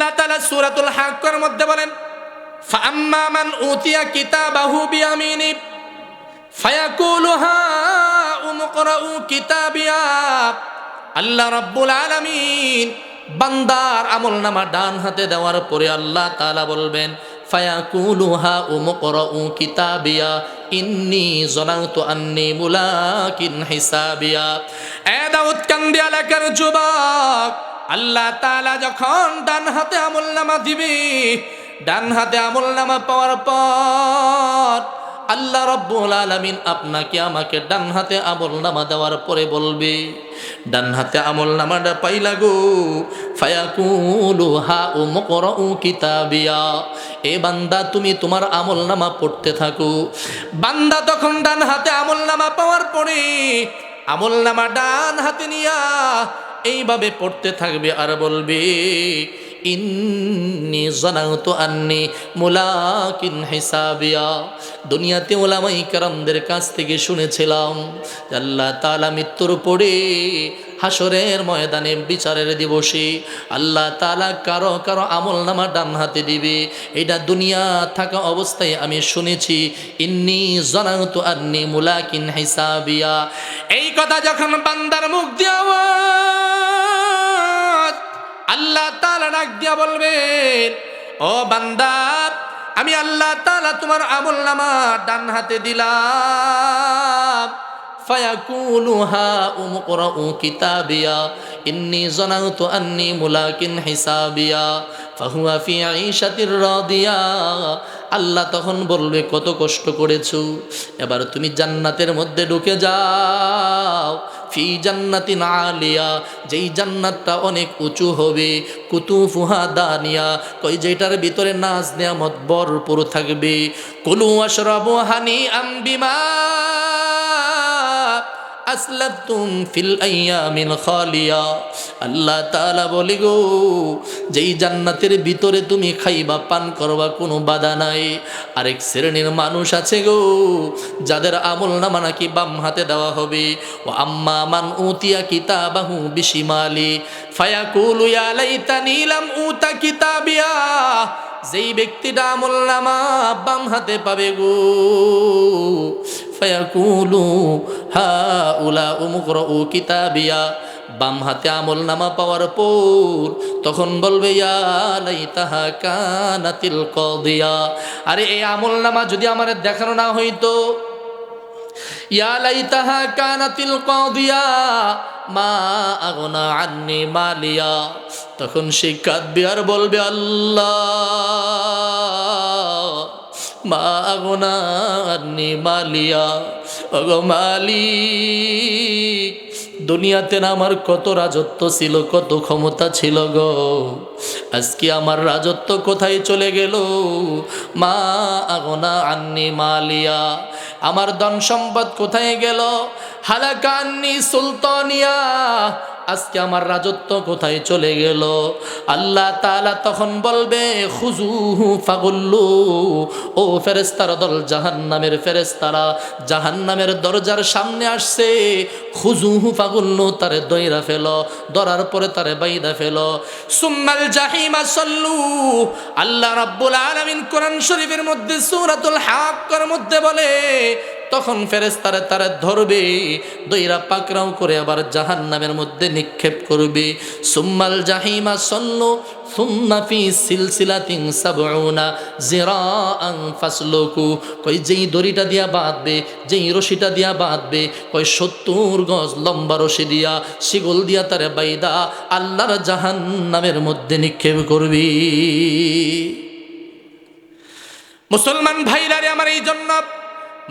আল্লাহ তাআলা সূরাতুল হাক্কার মধ্যে বলেন ফাম্মা মান উতিয়া কিতাবাহু বিয়ামিনি, ফায়াকুলু হা উমকরাউ কিতাবিয়া, আল্লাহ রাব্বুল আলামিন বান্দার আমল নামা ডান হাতে দেওয়ার পরে আল্লাহ তালা বলবেন, ফায়াকুলু হা উমকরাউ কিতাবিয়া, ইন্নি জনাউতু আন্নি মুলাকিন হিসাবিয়া। এ দাউদ কান্দি এলাকার যুবক আল্লাহ তালা যখন ডান হাতে আমল নামা দিবে, ডান হাতে আমল নামা পাওয়ার পর আল্লাহ রব্বুল আলামিন আপনাকে আমাকে ডান হাতে আমল নামা দেওয়ার পরে বলবে, ডান হাতে আমল নামাটা পাইলা গো, ফায়াকুলু হা ও মকরউ কিতাবিয়া। এ বান্দা, তুমি তোমার আমল নামা পড়তে থাকো। বান্দা তখন ডান হাতে আমল নামা পাওয়ার পরে আমল নামা ডান হাতে নিয়া এইভাবে পড়তে থাকবে আর বলবে, ইন্নি জানাউতু আন্নি মুলাকিন হিসাবিয়া। দুনিয়াতে ওলামাই কারামদের কাছ থেকে শুনেছিলাম আল্লাহ তাআলা মৃত্যুর পরে হাসরের ময়দানে বিচারের দিবসে আল্লাহ তাআলা কারও কারও আমল নামা ডান হাতে দিবে। এটা দুনিয়া থাকা অবস্থায় আমি শুনেছি, ইন্নি জানাউতু আন্নি মুলাকিন হিসাবিয়া। এই কথা যখন বান্দার মুখ দিয়ে দিয়া বলবেন, ও বান্দা, আমি আল্লাহ তালা তোমার আমল নামা ডান হাতে দিলাম। কিতাবিয়া, ইন্নি জানাউতু আন্নি মুলাকিন হিসাবিয়া। আল্লাহ তখন বলবে, কত কষ্ট করেছ। এবার তুমি জান্নাতের মধ্যে ঢুকে যাও। ফি জান্নাতিন আলিয়া, যেই জান্নাতটা অনেক উঁচু হবে। কুতুফুহা দানিয়া, কই যেটার ভিতরে নাচ নিয়ামত ভরপুর থাকবে। কুলু আশরাবু হানি আম্বিমা আসলাতুম ফিল আইয়ামিল খালিয়া। আল্লাহ তাআলা বলি গো, যেই জান্নাতের ভিতরে তুমি খাইবা, পান করবা, কোনো বাধা নাই। আরেক শ্রেণির মানুষ আছে গো, যাদের আমল নামা নাকি বাম হাতে দেওয়া হবে। ও আম্মা মান উতিয়া কিতাবাহু বিশিমালি। ফায়াকুলু ইয়া লাইতানি লাম উতা কিতাবিয়া। যেই ব্যক্তিটা আমল নামা বাম হাতে পাবে গো ফায়াকুলু হা উলা উমুকরউ কিতাবিয়া। বাম হাতে আমল নামা পাওয়ার পর তখন বলবে, ইয়া লাইতাহা কানাতিল কদিয়া। আরে, এই আমল নামা যদি আমার দেখানো না হইতো, ইয়া লাইতাহা কানাতিল কদিয়া, মা আগনা আন্নি মালিয়া। তখন সে কাঁদবে আর বলবে, আল্লাহ। মা আগনা আন্নি মালিয়া অগো মালিক, দুনিয়াতে না আমার কত রাজত্ব ছিল, কত ক্ষমতা ছিল গো। আজকে আমার রাজত্ব কোথায় চলে গেল? মা আগনা আন্নি মালিয়া আমার ধন সম্পদ কোথায় গেল? হালাকান্নি সুলতানিয়া। আজকে আমার রাজত্ব কোথায় চলে গেল? আল্লাহ তালা তখন বলবে খুজুহু ফাগুল্লু, ও ফেরেস্তার দল, জাহান্নামের ফেরেস্তারা জাহান্নামের দরজার সামনে আসছে। খুজুহু ফাগুল্লু তারে দইরা ফেল দরার পরে তারে বাইদা ফেল। সুম্মাল জাহিমা সল্লু, আল্লাহ রাব্বুল আলামিন কোরআন শরীফের মধ্যে সূরাতুল হাক্কার মধ্যে বলে তখন ফেরেস্তারে তারা ধরবে, দইরা পাকরাও করে আবার জাহান নামের মধ্যে নিক্ষেপ করবে। সুম্মাল জাহিমা সন্ন কই দড়িটা দিয়া রশিটা দিয়া কই লম্বা রশি দিয়া শিগল দিয়া তারে বাইদা আল্লাহর জাহান নামের মধ্যে নিক্ষেপ করবি। মুসলমান ভাইরারে আমার এই জন্য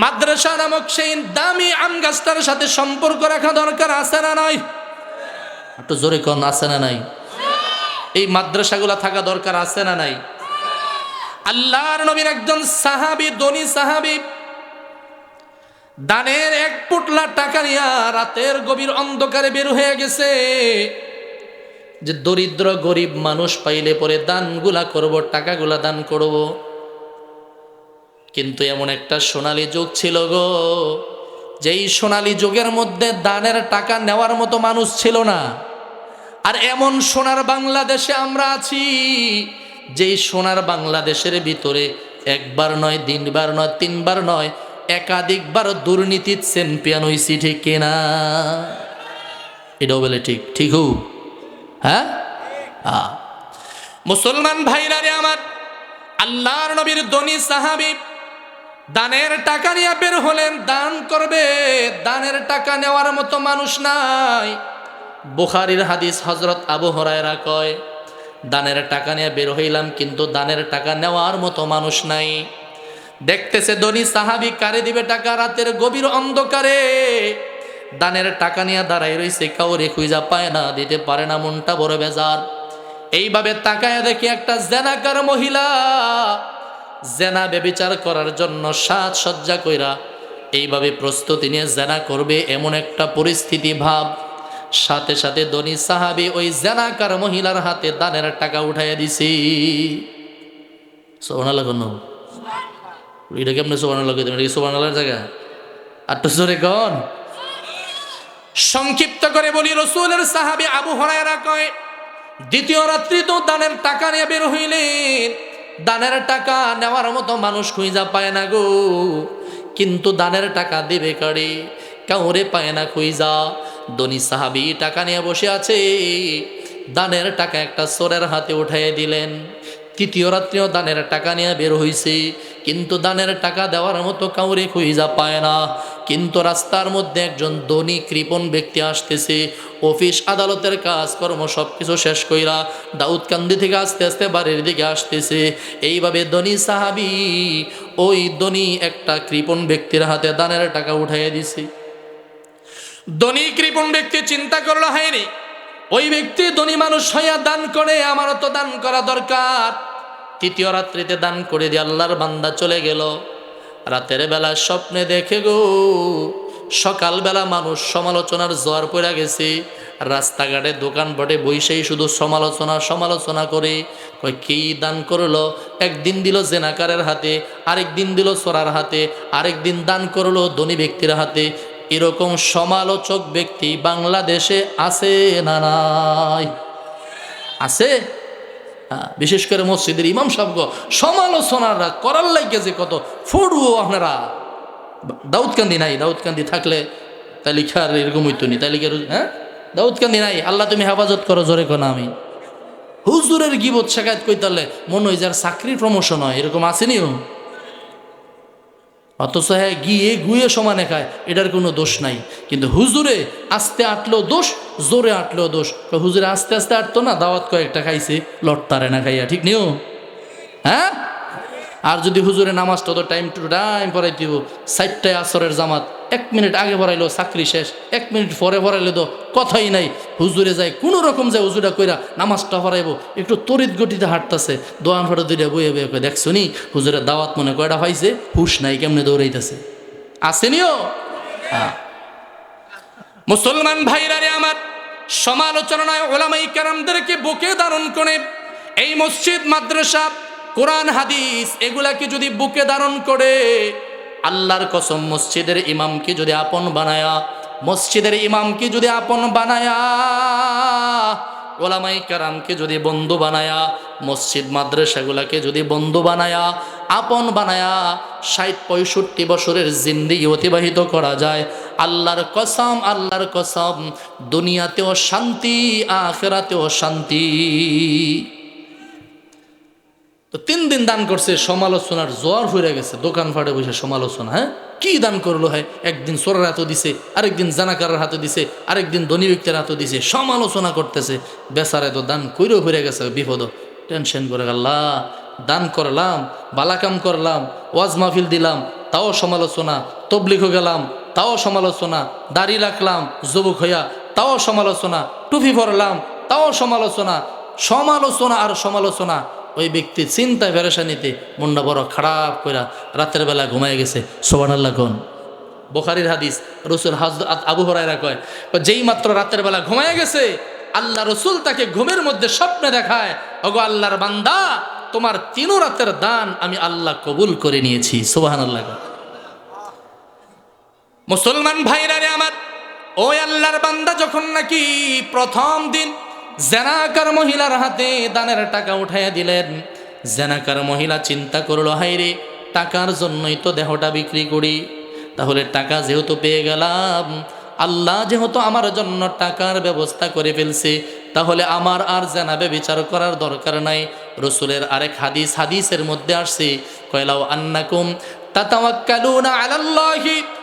মাদ্রাসা নামক সেই দামি আম গাছটার সাথে সম্পর্ক রাখা দরকার, আছে না নয় একটু জোরে কন, আছে না নাই? এই মাদ্রাসাগুলা থাকা দরকার, আছে না নাই? আল্লাহর নবীর একজন সাহাবি, ধনী সাহাবি, দানের এক পুটলা টাকা নিয়া রাতের গভীর অন্ধকারে বের হয়ে গেছে। যে দরিদ্র গরিব মানুষ পাইলে পরে দানগুলা করব, টাকাগুলা দান করব। কিন্তু এমন একটা সোনালী যুগ ছিল গো, যেই সোনালী যুগের মধ্যে দানের টাকা নেওয়ার মতো মানুষ ছিল না। আর এমন সোনার বাংলাদেশে আমরা আছি, যেই সোনার বাংলাদেশের ভিতরে একবার নয়, তিনবার নয় তিনবার নয়, একাধিকবার দুর্নীতির চ্যাম্পিয়ন হয়েছি ঠিক কিনা এটাও বলে ঠিক ঠিক হু? হ্যাঁ। মুসলমান ভাইরা রে আমার, আল্লাহর নবীর দনি সাহাবি দানের টাকা নিয়ে বের হলেন, দান করবে। দানের টাকা নেওয়ার মতো মানুষ নাই। বুখারির হাদিস হজরত আবু হরায়রা কয়, দানের টাকা নিয়ে বের হইলাম, কিন্তু দানের টাকা নেওয়ার মতো মানুষ নাই। দেখতেছে ধনী সাহাবি কারে দিবে টাকা রাতের গভীর অন্ধকারে। দানের টাকা নিয়ে দাঁড়াই রইছে, কাউরে খুঁজা পায় না, দিতে পারে না, মনটা বড় বেজার। এইভাবে তাকায় দেখি একটা জেনাকার মহিলা জেনা বেবিচার করার জন্য সাজ সজ্জা কইরা এইভাবে প্রস্তুতি নিয়ে জেনা করবে এমন একটা পরিস্থিতি ভাব। সাথে সাথে ধনী সাহাবি ওই জেনাকার মহিলার হাতে দানের টাকা উঠাইয়া দিছি। আর সংক্ষিপ্ত করে বলি, রসুলের সাহাবি আবু হরায়রা কয়, দ্বিতীয় রাত্রি তো দানের টাকা নিয়ে বের হইলেন। দানের টাকা নেওয়ার মতো মানুষ খুঁজা পায় না গো। কিন্তু দানের টাকা দেবে কারে? কাউরে পায় না খুঁজা। দনি সাহাবি টাকা নিয়ে বসে আছে। দানের টাকা একটা সোরের হাতে উঠাইয়ে দিলেন। তৃতীয় রাত্রিও দানের টাকা নিয়ে বের হইছে। কিন্তু দানের টাকা দেওয়ার মতো কাউরে খুঁজা পায় না। কিন্তু রাস্তার মধ্যে একজন ধনী কৃপণ ব্যক্তি আসতেছে, অফিস, আদালতের কাজকর্ম সব কিছু শেষ কইরা দাউদকান্দি থেকে আস্তে আস্তে বাড়ির দিকে আসতেছে। এইভাবে ধনী সাহাবি ওই ধনী একটা কৃপণ ব্যক্তির হাতে দানের টাকা উঠাইয়া দিছে। ধনী কৃপণ ব্যক্তি চিন্তা করল হয়নি ওই ব্যক্তি ধনী মানুষ হইয়া দান করে, আমারও তো দান করা দরকার। তৃতীয় রাত্রিতে দান করে দিয়ে আল্লাহর বান্দা চলে গেল। রাতের বেলা স্বপ্নে দেখে গো, সকালবেলা মানুষ সমালোচনার জোয়ার পড়ে গেছে। রাস্তাঘাটে দোকান বটে, বইসেই শুধু সমালোচনা সমালোচনা করে। কয়, কি দান করল? একদিন দিল জেনাকারের হাতে আরেক দিন দিল সোরার হাতে আরেক দিন দান করল ধনী ব্যক্তির হাতে। এরকম সমালোচক ব্যক্তি বাংলাদেশে আছে না নাই? আছে? বিশেষ করে মসজিদের ইমাম সাহেব সমালোচনারা করার লাগে যে কত ফড়ুও আপনারা। দাউদকান্দি নাই, দাউদকান্দি থাকলে তাই লিখার এরকম হইতো নি? তাই লিখার হ্যাঁ? দাউদকান্দি নাই, আল্লাহ তুমি হেফাজত করো, জোরে কোনা আমি। হুজুরের গিবত শেখায়ত কইতালে মনে হয় যার চাকরির প্রমোশন হয়, এরকম আসেনিও অথচ হ্যাঁ গিয়ে গুয়ে সমানে খায়, এটার কোনো দোষ নাই। কিন্তু হুজুরে আস্তে আটলো দোষ, জোরে আটলো দোষ। হুজুরে আস্তে আস্তে আটতো না, দাওয়াত কয়েকটা খাইছে লটতারে না খাইয়া, ঠিক নিও? হ্যাঁ? আর যদি হুজুরে নামাজটা তো টাইম টু টাইম পড়াই দিব। সাইটটায় আসরের জামাত, এক মিনিট আগে পড়াইলো, চাকরি শেষ, এক মিনিট পরে পড়াইলে তো কথাই নাই। হুজুরে যায় কোনো রকম যায় হুজুরা কইরা নামাজটা পড়াইবো। একটু তরিত গতিতে হাঁটতেছে, দোয়ান ফটো দুইটা বইয়ে বইয়ে কই দেখছ নি হুজুরের দাওয়াত মনে কয়টা পাইছে হুশ নাই, কেমনে দৌড়াইতেছে? আসেনিও হ্যাঁ। মুসলমান ভাইরা রে আমার সমালোচনায় ওলামাই কারামদেরকে বুকে ধারণ করে এই মসজিদ, মাদ্রাসা কোরআন, হাদিস, এগুলাকে যদি বুকে ধারণ করে, আল্লাহর কসম, মসজিদের ইমামকে যদি আপন বানায়া, মসজিদের ইমামকে যদি আপন বানায়া, ওলামাই কারামকে যদি বন্ধু বানায়া, মসজিদ, মাদ্রাসাগুলাকে যদি বন্ধু বানায়া, আপন বানায়া, ষাট, পঁয়ষট্টি বছরের জিন্দিগি অতিবাহিত করা যায়। আল্লাহর কসম আল্লাহর কসম, দুনিয়াতেও শান্তি, আখেরাতেও শান্তি। তো তিন দিন দান করছে, সমালোচনার জ্বর হয়ে গেছে। দোকান ফাটে বসে সমালোচনা হ্যাঁ? কি দান করল হ্যাঁ? একদিন সোরার হাতে দিছে, আরেকদিন জানাকারের হাতে দিছে, আরেকদিন ধনী ব্যক্তির হাতে দিছে, সমালোচনা করতেছে। বেচারে তো দান কইরেও হয়ে গেছে, বিপদ। টেনশন করে আল্লাহ, দান করলাম, বালাকাম করলাম, ওয়াজ মাহফিল দিলাম, তাও সমালোচনা তবলিঘ গেলাম, তাও সমালোচনা, দাড়ি রাখলাম, যুবক হইয়া, তাও সমালোচনা, টুপি ভরলাম তাও সমালোচনা সমালোচনা আর সমালোচনা। ওই ব্যক্তি চিন্তায় পেরেশানিতে মনটা বড় খারাপ কইরা রাতের বেলা ঘুমায় গেছে সোবান আল্লাহ কোন বোখারির হাদিস, রসুল হাজ আবু হরাইরা কয় যেই মাত্র রাতের বেলা ঘুমায় গেছে, আল্লাহ রসুল তাকে ঘুমের মধ্যে স্বপ্নে দেখায়, ওগো আল্লাহর বান্দা, তোমার তিনও রাতের দান আমি আল্লাহ কবুল করে নিয়েছি সোবাহান আল্লাহ। মুসলমান ভাইরা রে আমার, ওই আল্লাহর বান্দা যখন নাকি প্রথম দিন জেনাকার মহিলার হাতে দানের টাকা উঠাইয়া দিলেন। জেনাকার মহিলা চিন্তা করল হাইরে টাকার জন্যই তো দেহটা বিক্রি করি। তাহলে টাকা যেহেতু পেয়ে গেলাম, আল্লাহ যেহেতু আমার জন্য টাকার ব্যবস্থা করে ফেলছে, তাহলে আমার আর জানাবে বিচার করার দরকার নাই। রসুলের আরেক হাদিস, হাদিসের মধ্যে আসছে কয়লাও আন্নাকুম তাতাওয়াক্কালুনা আলাল্লাহি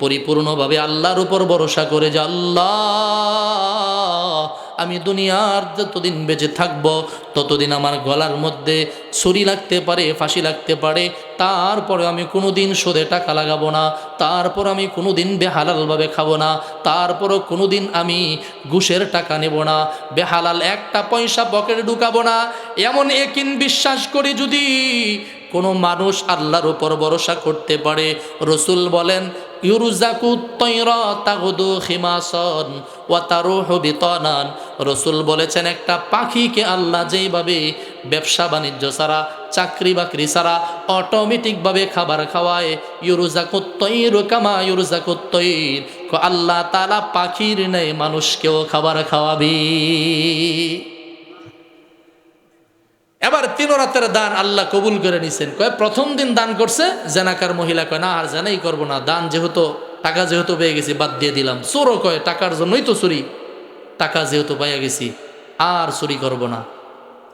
পরিপূর্ণভাবে আল্লাহর উপর ভরসা করে যে আল্লাহ, আমি দুনিয়ার যতদিন বেঁচে থাকব, ততদিন আমার গলার মধ্যে ছুরি লাগতে পারে, ফাঁসি লাগতে পারে, তারপরে আমি কোনো দিন সোদে টাকা লাগাবো না, তারপর আমি কোনো দিন বেহালালভাবে খাব না, তারপরও কোনো দিন আমি ঘুষের টাকা নেব না, বেহালাল একটা পয়সা পকেটে ঢুকাবো না। এমন একিন বিশ্বাস করি যদি কোনো মানুষ আল্লাহর উপর ভরসা করতে পারে, রসুল বলেন রসুল বলেছেন, একটা পাখিকে আল্লাহ যেইভাবে ব্যবসা বাণিজ্য ছাড়া, চাকরি বাকরি ছাড়া অটোমেটিকভাবে খাবার খাওয়ায়, ইউরুজাকু তৈর কামা ইউরুজাকু তৈর। আল্লাহ তালা পাখির নেই মানুষকেও খাবার খাওয়াবি। এবার তিন রাতের দান আল্লাহ কবুল করে নিছেন। কয়, প্রথম দিন দান করছে, জেনাকার মহিলা কয়, না, আর জানাই করব না, দান যেহেতু, টাকা যেহেতু পেয়ে গেছি, বাদ দিয়ে দিলাম। চোরও কয়, টাকার জন্যই তো চুরি, টাকা যেহেতু পাইয়া গেছি, আর চুরি করব না।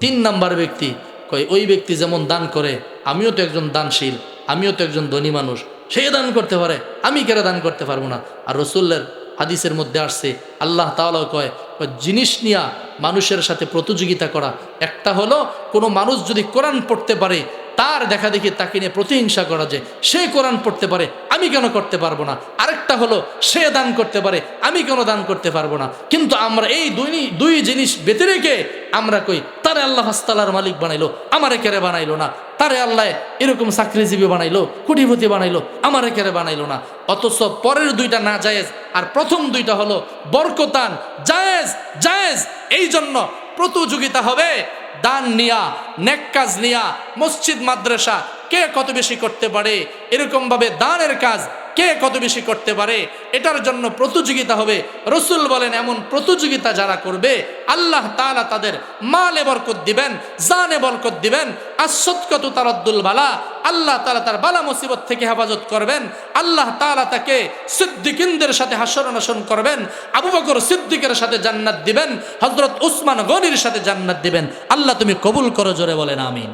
তিন নাম্বার ব্যক্তি কয়, ওই ব্যক্তি যেমন দান করে, আমিও তো একজন দানশীল, আমিও তো একজন ধনী মানুষ, সে দান করতে পারে, আমি কেন দান করতে পারব না? আর রসুল্লের হাদিসের মধ্যে আসছে, আল্লাহ তাআলা কয় জিনিস নিয়া মানুষের সাথে প্রতিযোগিতা করা। একটা হলো, কোনো মানুষ যদি কোরআন পড়তে পারে, তার দেখা দেখি তাকে নিয়ে প্রতিহিংসা করা যায়। সে কোরআন পড়তে পারে আমি কেন করতে পারব না? আরেকটা হলো, সে দান করতে পারে, আমি কেন দান করতে পারব না? কিন্তু আমরা এই দুই দুই জিনিস বেঁধে রেখে আমরা কই? তারে আল্লাহ হাস্তালার মালিক বানাইলো, আমারে কেড়ে বানাইলো না। তারে আল্লাহ এরকম চাকরিজীবী বানাইলো, কুটিপতি বানাইলো, আমারে কেড়ে বানাইলো না। অথচ পরের দুইটা না জায়েজ, আর প্রথম দুইটা হলো বরকতান, জায়েজ জায়েজ। এই জন্য প্রতিযোগিতা হবে, দান নিয়া, নেক কাজ নিয়া, মসজিদ, মাদ্রাসা কে কত বেশি করতে পারে? এরকমভাবে দানের কাজ কে কত বেশি করতে পারে? এটার জন্য প্রতিযোগিতা হবে। রসুল বলেন, এমন প্রতিযোগিতা যারা করবে, আল্লাহ তালা তাদের মালে বরকত দিবেন, জানে বরকত দিবেন। আশ্বৎকত তার আব্দুল বালা, আল্লাহ তালা তার বালা মুসিবত থেকে হেফাজত করবেন। আল্লাহ তালা তাকে সিদ্দিকিনদের সাথে হাসর নাসন করবেন। আবু বকর সিদ্দিকের সাথে জান্নাত দিবেন। হজরত উসমান গনির সাথে জান্নাত দিবেন। আল্লাহ তুমি কবুল করো জোরে বলেন, আমিন।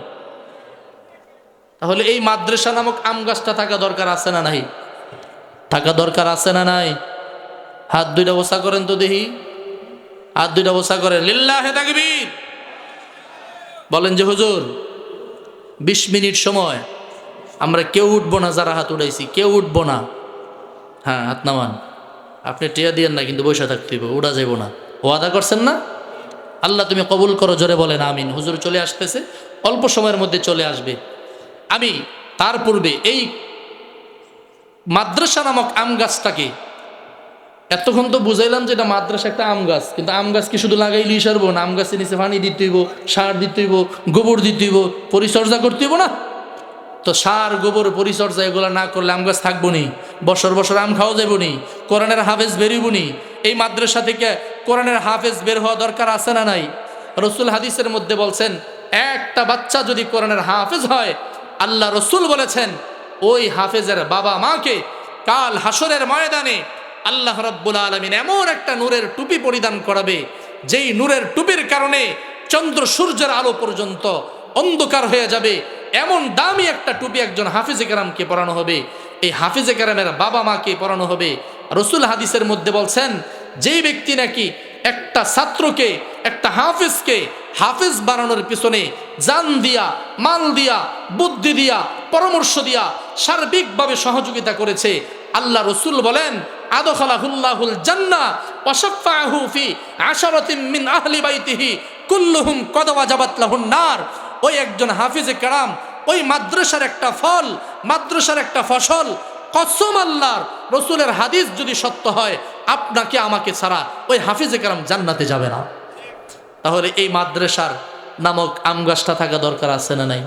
তাহলে এই মাদ্রাসা নামক আম গাছটা থাকা দরকার আছে না নাই? থাকা দরকার আছে না নাই? হাত দুইটা বসা করেন তো দেখি। হাত দুইটা বসা করেন। লিল্লাহে তাকবীর। বলেন যে, হুজুর, বিশ মিনিট সময়। আমরা কেউ উঠবো না, যারা হাত উঠাইছি, কেউ উঠবো না। হ্যাঁ হাত নামান। আপনি টিয়া দিয়েন না, কিন্তু বসে থাকতে উড়া যাইব না। ওয়াদা করছেন না? আল্লাহ তুমি কবুল করো, জোরে বলেন, আমিন। হুজুর চলে আসতেছে, অল্প সময়ের মধ্যে চলে আসবে। আমি তার পূর্বে এই মাদ্রাসা নামক আম গাছটাকে, এতক্ষণ তো বুঝাইলাম যে এটা মাদ্রাসা একটা আম গাছ, কিন্তু আম গাছ কি শুধু লাগাইলেই সারবো না? আম গাছের নিচে পানি দিতে হইব, সার দিতে হইব, গোবর দিতে হইব, পরিচর্যা করতে হইব না? তো সার, গোবর, পরিচর্যা এগুলো না করলে আম গাছ থাকব নি, বছর বছর আম খাওয়া যাব নি, কোরআনের হাফেজ বেরিব নি, এই মাদ্রাসা থেকে কোরআনের হাফেজ বের হওয়া দরকার আছে না নাই? রসুল হাদিসের মধ্যে বলছেন, একটা বাচ্চা যদি কোরআনের হাফেজ হয় আল্লাহ রসুল বলেছেন, ওই হাফেজের বাবা মাকে কাল হাসরের ময়দানে আল্লাহ রব্বুল আলমিন এমন একটা নূরের টুপি পরিধান করাবে, যেই নূরের টুপির কারণে চন্দ্র সূর্যের আলো পর্যন্ত অন্ধকার হয়ে যাবে। এমন দামি একটা টুপি একজন হাফিজে কেরামকে পরানো হবে। এই হাফিজে কেরামের বাবা মাকে পরানো হবে। রসুল হাদিসের মধ্যে বলছেন, যেই ব্যক্তি নাকি একটা ছাত্রকে, একটা হাফিজকে, হাফিজ বানানোর পিছনে জান দিয়া, মাল দিয়া, বুদ্ধি দিয়া, পরামর্শ দিয়া সার্বিকভাবে সহযোগিতা করেছে। আল্লাহ রসুল বলেন জান্না মিন বাইতিহি কুল্লুহুম লাহুন নার। ওই একজন হাফিজে ওই মাদ্রাসার একটা ফল, মাদ্রাসার একটা ফসল কসম আল্লাহর রসুলের হাদিস যদি সত্য হয়, আপনাকে আমাকে ছাড়া ওই হাফিজে কারাম জান্নাতে যাবে না। তাহলে এই মাদ্রাসার নামক আম গাছটা থাকা দরকার আছে না নাই?